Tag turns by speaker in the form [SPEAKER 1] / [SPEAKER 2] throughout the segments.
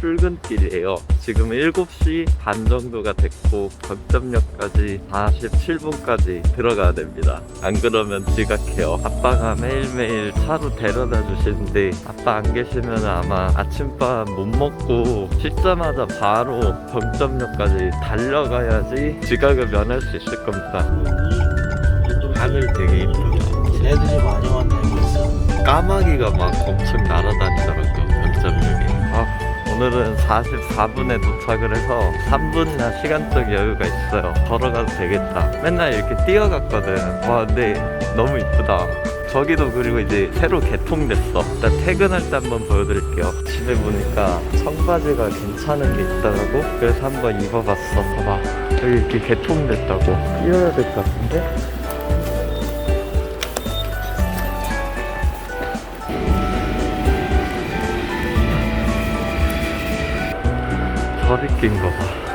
[SPEAKER 1] 출근길이에요. 지금 7시 반 정도가 됐고 정점역까지 47분까지 들어가야 됩니다. 안 그러면 지각해요. 아빠가 매일매일 차로 데려다 주시는데 아빠 안 계시면 아마 아침밥 못 먹고 씻자마자 바로 정점역까지 달려가야지 지각을 면할 수 있을 겁니다. 하늘 되게 이쁘다.
[SPEAKER 2] 애들이 많이 왔네 벌써
[SPEAKER 1] 까마귀가 막 엄청 날아다니더라고요 오늘은 44분에 도착을 해서 3분이나 시간적 여유가 있어요. 걸어가도 되겠다. 맨날 이렇게 뛰어갔거든. 와 근데 너무 이쁘다. 저기도 그리고 이제 새로 개통됐어. 일단 퇴근할 때 한번 보여드릴게요. 집에 보니까 청바지가 괜찮은 게 있더라고. 그래서 한번 입어봤어. 봐봐. 여기 이렇게 개통됐다고. 뛰어야 될 것 같은데? 허리 낀거 봐.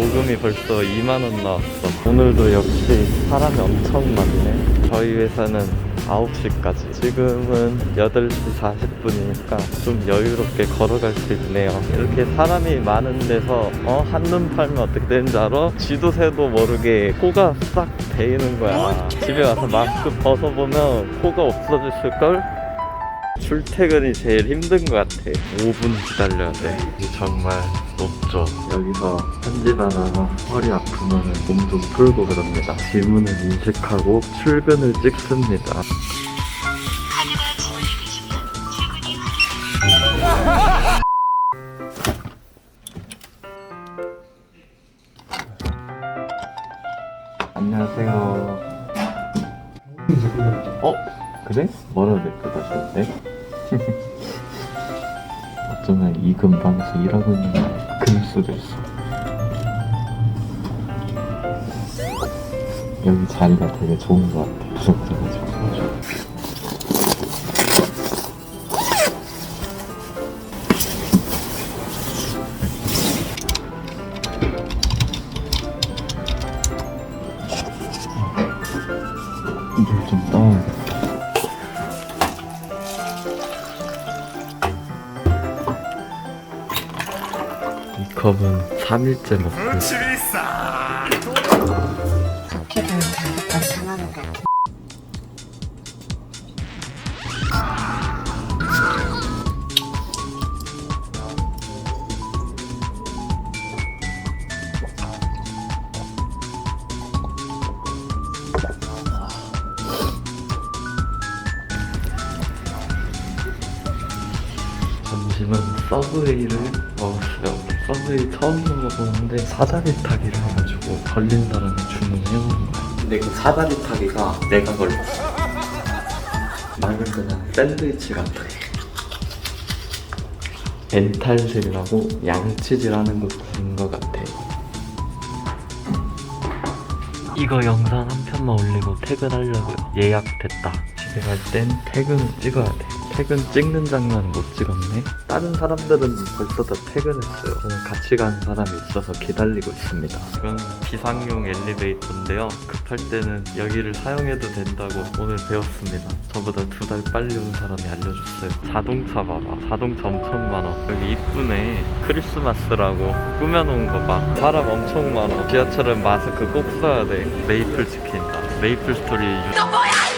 [SPEAKER 1] 요금이 벌써 2만원 나왔어. 오늘도 역시 사람이 엄청 많네. 저희 회사는 9시까지. 지금은 8시 40분이니까 좀 여유롭게 걸어갈 수 있네요. 이렇게 사람이 많은 데서, 어, 한눈 팔면 어떻게 되는지 알아? 지도 새도 모르게 코가 싹 베이는 거야. 집에 와서 마스크 벗어보면 코가 없어졌을걸? 출퇴근이 제일 힘든 것 같아. 5분 기다려야 돼. 정말 높죠. 여기서 편집하다가 허리 아프면 몸 좀 풀고 그럽니다. 질문을 인식하고 출근을 찍습니다. 안녕하세요. 어? 그래? 뭐라 될까 다시인데? 어쩌면 이 근방에서 일하고 있는 그럴 수도 있어. 여기 자리가 되게 좋은 것 같아. 부석져가지고. 컵은 3일째 먹고 있어. 점심은 서브웨이를 먹었어요. 서브웨이 처음 먹어보는데 사다리 타기를 해가지고 걸린 사람이 주문해오는 거야. 근데 그 사다리 타기가 내가 걸렸어. 말 그대로 샌드위치 같아. 멘탈슬이라고 양치질하는 곳인 것 같아. 이거 영상 한 편만 올리고 퇴근하려고요. 예약됐다. 갈땐 퇴근을 찍어야 돼. 퇴근 찍는 장면 못 찍었네. 다른 사람들은 벌써 다 퇴근했어요. 저는 같이 간 사람이 있어서 기다리고 있습니다. 이건 비상용 엘리베이터인데요. 급할 때는 여기를 사용해도 된다고 오늘 배웠습니다. 저보다 두 달 빨리 온 사람이 알려줬어요. 자동차 봐봐. 자동차 엄청 많아. 여기 이쁘네. 크리스마스라고 꾸며놓은 거 봐. 사람 엄청 많아. 지하철은 마스크 꼭 써야 돼. 메이플 지킨다. 메이플 스토리 유...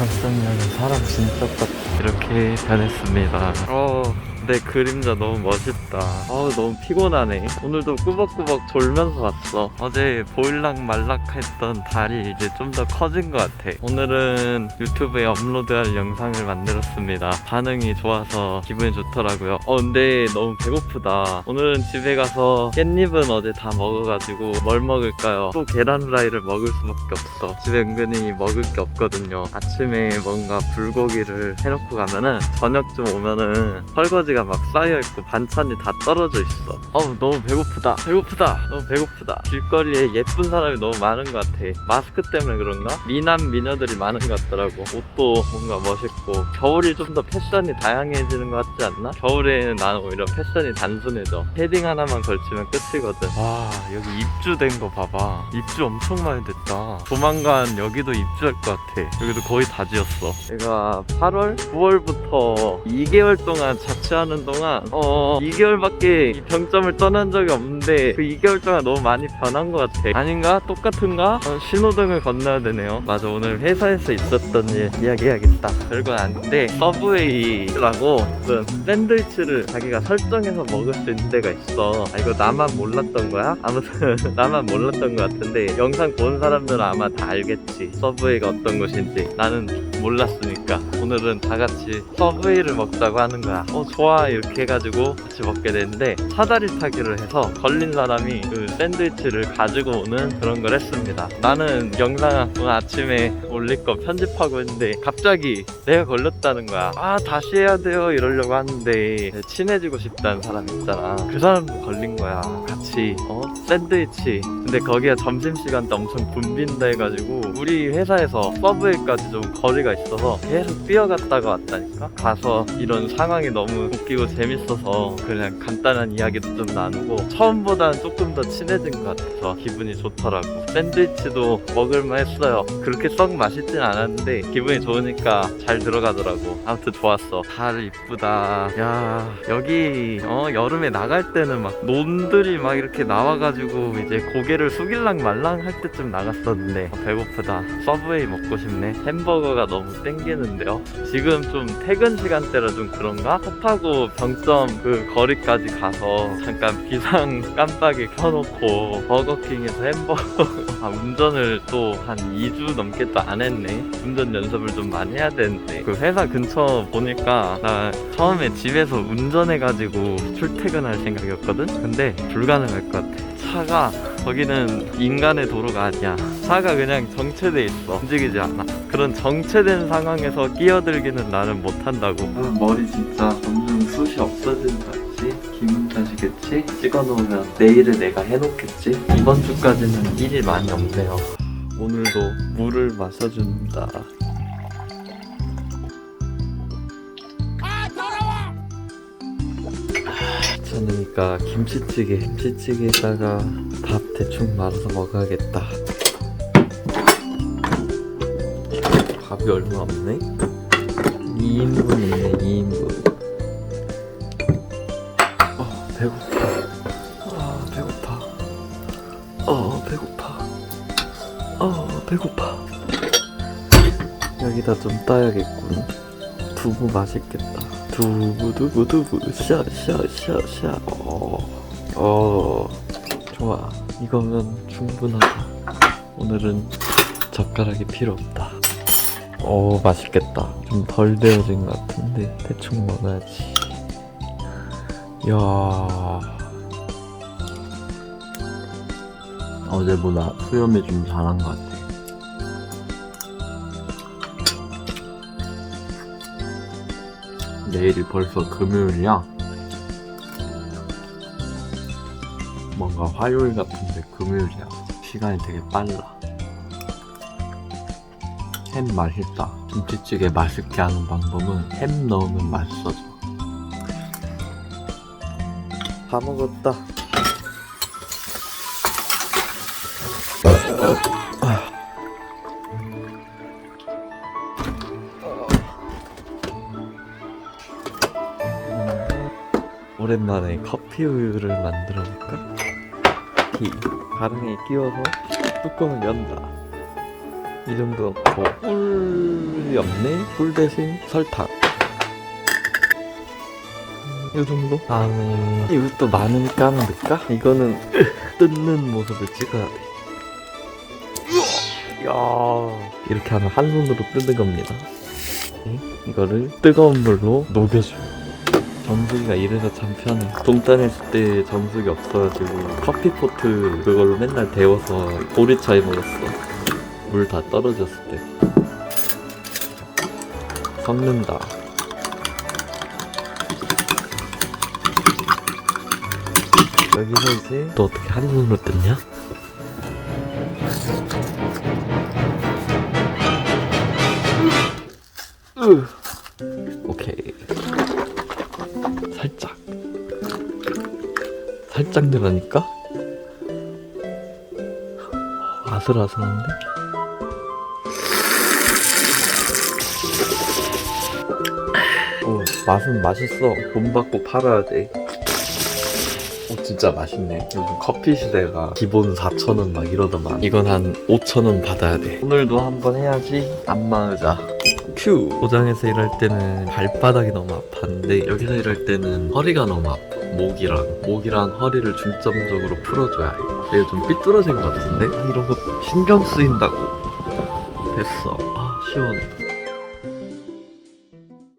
[SPEAKER 1] 상상력은 사람 진짜 같다. 이렇게 변했습니다. 어, 내 그림자 너무 멋있다. 어, 너무 피곤하네. 오늘도 꾸벅꾸벅 졸면서 왔어. 어제 보일락 말락했던 달이 이제 좀 더 커진 것 같아. 오늘은 유튜브에 업로드할 영상을 만들었습니다. 반응이 좋아서 기분이 좋더라고요. 어, 근데 너무 배고프다. 오늘은 집에 가서 깻잎은 어제 다 먹어가지고 뭘 먹을까요? 또 계란 후라이를 먹을 수밖에 없어. 집에 은근히 먹을 게 없거든요. 아침에 뭔가 불고기를 해놓고 가면은 저녁쯤 오면은 설거지가 고기가 막 쌓여있고 반찬이 다 떨어져 있어. 어우 너무 배고프다. 배고프다. 너무 배고프다. 길거리에 예쁜 사람이 너무 많은 것 같아. 마스크 때문에 그런가? 미남 미녀들이 많은 것 같더라고. 옷도 뭔가 멋있고. 겨울이 좀 더 패션이 다양해지는 것 같지 않나? 겨울에는 나는 오히려 패션이 단순해져. 패딩 하나만 걸치면 끝이거든. 와 여기 입주된 거 봐봐. 입주 엄청 많이 됐다. 조만간 여기도 입주할 것 같아. 여기도 거의 다 지었어. 내가 8월? 9월부터 2개월 동안 자취하 는 동안 어 2개월밖에 이 병점을 떠난 적이 없는데 그 2개월 동안 너무 많이 변한 것 같아 아닌가? 똑같은가? 어, 신호등을 건너야 되네요 맞아 오늘 회사에서 있었던 일 이야기해야겠다 별건 아닌데 서브웨이라고 무슨 샌드위치를 자기가 설정해서 먹을 수 있는 데가 있어 아 이거 나만 몰랐던 거야? 아무튼 나만 몰랐던 것 같은데 영상 본 사람들은 아마 다 알겠지 서브웨이가 어떤 곳인지 나는 몰랐으니까 오늘은 다 같이 서브웨이를 먹자고 하는 거야. 어 좋아. 이렇게 해가지고 같이 먹게 됐는데 사다리 타기를 해서 걸린 사람이 그 샌드위치를 가지고 오는 그런 걸 했습니다. 나는 영상 오늘 아침에 올릴 거 편집하고 있는데 갑자기 내가 걸렸다는 거야. 아 다시 해야 돼요. 이러려고 하는데 친해지고 싶다는 사람 있잖아. 그 사람도 걸린 거야. 같이 어 샌드위치. 근데 거기가 점심시간 때 엄청 붐빈다 해가지고 우리 회사에서 서브웨이까지 좀 거리가 있어서 계속 뛰어갔다가 왔다니까? 가서 이런 상황이 너무 웃기고 재밌어서 그냥 간단한 이야기도 좀 나누고 처음보다는 조금 더 친해진 것 같아서 기분이 좋더라고. 샌드위치도 먹을만 했어요. 그렇게 썩 맛있진 않았는데 기분이 좋으니까 잘 들어가더라고. 아무튼 좋았어. 달 이쁘다. 야 여기 어 여름에 나갈 때는 막 놈들이 막 이렇게 나와가지고 이제 고개를 숙일랑 말랑 할 때쯤 나갔었는데 어, 배고프다. 서브웨이 먹고 싶네. 햄버거가 너무 땡기는데요? 지금 좀 퇴근 시간대라 좀 그런가? 핫하고 병점 그 거리까지 가서 잠깐 비상 깜빡이 켜놓고 버거킹에서 햄버거 아 운전을 또 한 2주 넘게 또 안 했네. 운전 연습을 좀 많이 해야 되는데. 그 회사 근처 보니까 나 처음에 집에서 운전해가지고 출퇴근할 생각이었거든? 근데 불가능할 것 같아. 차가 거기는 인간의 도로가 아니야 차가 그냥 정체돼 있어 움직이지 않아 그런 정체된 상황에서 끼어들기는 나는 못한다고 머리 진짜 점점 숱이 같지? 기분 탓이겠지? 찍어놓으면 내일을 내가 해놓겠지? 이번 주까지는 일이 많이 없네요 오늘도 물을 마셔준다 귀찮으니까 김치찌개 김치찌개에다가 밥 대충 말아서 먹어야겠다. 밥이 얼마 없네? 2인분 있네 2인분. 어 배고파. 아 배고파. 어 배고파. 어 배고파. 여기다 좀 따야겠군. 두부 맛있겠다 두부 두부 두부 샤샤샤샤. 어, 어. 좋아. 이거면 충분하다. 오늘은 젓가락이 필요 없다. 오 맛있겠다. 좀 덜 데워진 것 같은데 대충 먹어야지. 이야. 어제보다 수염이 좀 잘한 것 같아 내일이 벌써 금요일이야. 뭔가 화요일 같은데 금요일이야. 시간이 되게 빨라. 햄 맛있다. 김치찌개 맛있게 하는 방법은 햄 넣으면 맛있어져. 다 먹었다. 오랜만에 커피 우유를 만들어 볼까? 티 가랑이에 끼워서 뚜껑을 연다 이 정도 넣고 꿀이 없네? 꿀 대신 설탕 이 정도? 다음에 이것도 많으니까 하나 넣을까? 이거는 뜯는 모습을 찍어야 돼 이야 이렇게 하면 한 손으로 뜯는 겁니다 이거를 뜨거운 물로 녹여줘요 정수기가 이래서 참 편해. 동탄 했을 때 정수기 없어가지고 커피포트 그걸로 맨날 데워서 보리차에 먹었어. 물 다 떨어졌을 때. 섞는다. 여기서 이제 또 어떻게 할인으로 뜯냐? 으. 살짝 들어가니까 아슬아슬한데? 오, 맛은 맛있어. 돈 받고 팔아야 돼. 오, 진짜 맛있네. 요즘 커피 시대가 기본 4,000원 막 이러더만. 이건 한 5,000원 받아야 돼. 오늘도 한번 해야지. 안 망하자. 큐! 포장에서 일할 때는 발바닥이 너무 아팠는데 여기서 일할 때는 허리가 너무 아파. 목이랑 목이랑 허리를 중점적으로 풀어줘야 해. 얘가 좀 삐뚤어진 것 같은데? 아, 이런 거 신경 쓰인다고. 됐어. 아, 시원해.